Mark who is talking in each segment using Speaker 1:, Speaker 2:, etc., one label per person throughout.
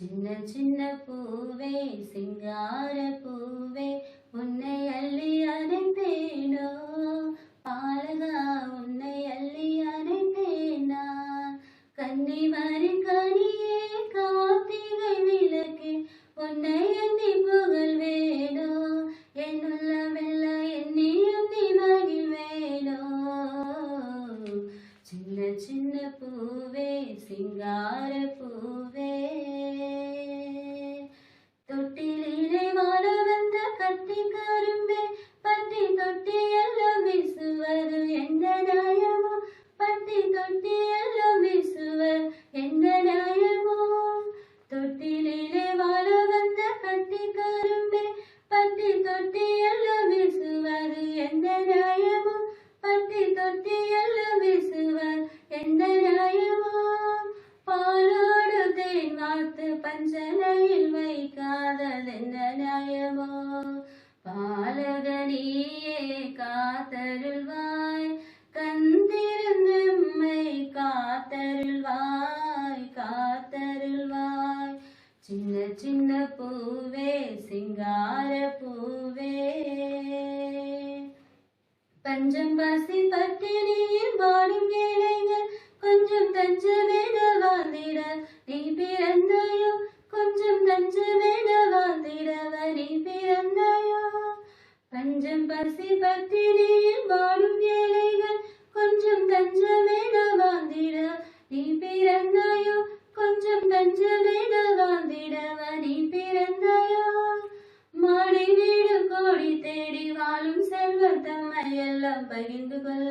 Speaker 1: சின்ன சின்ன பூவே சிங்கார பூவே உன்னை அள்ளி அணைந்தேனோ பாலகா உன்னை அள்ளி அணைந்தேனா கன்னி மறு கனியே காத்திகை விளக்கு உன்னை எண்ணி புகழ் வேணோ? என்னுள்ள வெள்ள எண்ணி எண்ணி மகிழ்வேனோ சின்ன சின்ன பூவே சிங்கார பூவே பத்தி கரும்பே பத்தி தொட்டி எல்லாம் வீசுவது எந்த நியாயமோ? பத்தி தொட்டி காத்தருள்வாய். கந்திருந்தம்மை காத்தருள்வாய் காத்தருள்வாய். சின்ன சின்ன பூவே சிங்கார பூவே. பஞ்சம் பசி பட்டினியில் பசி பட்டினியில் வாடும் ஏழைகள் கொஞ்சம் தஞ்சமென வாழ்ந்திட. நீ பிறந்தாயோ? கொஞ்சம் தஞ்சமென வாழ்ந்திடவ? நீ பிறந்தாயோ? மாடி வீடு கோடி தேடி வாழும் செல்வத்தம்மை எல்லாம் பகிர்ந்து கொள்ள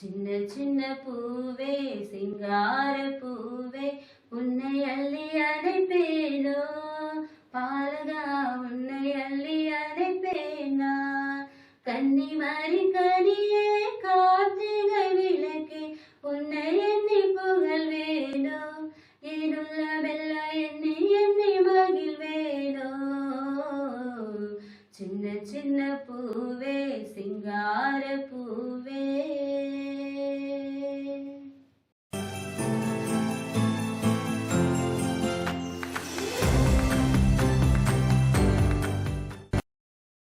Speaker 1: சின்ன சின்ன பூவே சிங்கார பூவே உன்னை அள்ளி அணைப்பேனோ? பாலகா உன்னை அள்ளி அணைப்பேனா? கன்னி மாறி கனியே கார்த்திகை விளக்கே உன்னை எண்ணி புகழ் வேணோ ஏனுள்ள வெல்ல என்னை எண்ணி மகிழ் வேணோ சின்ன சின்ன பூவே சிங்கார பூ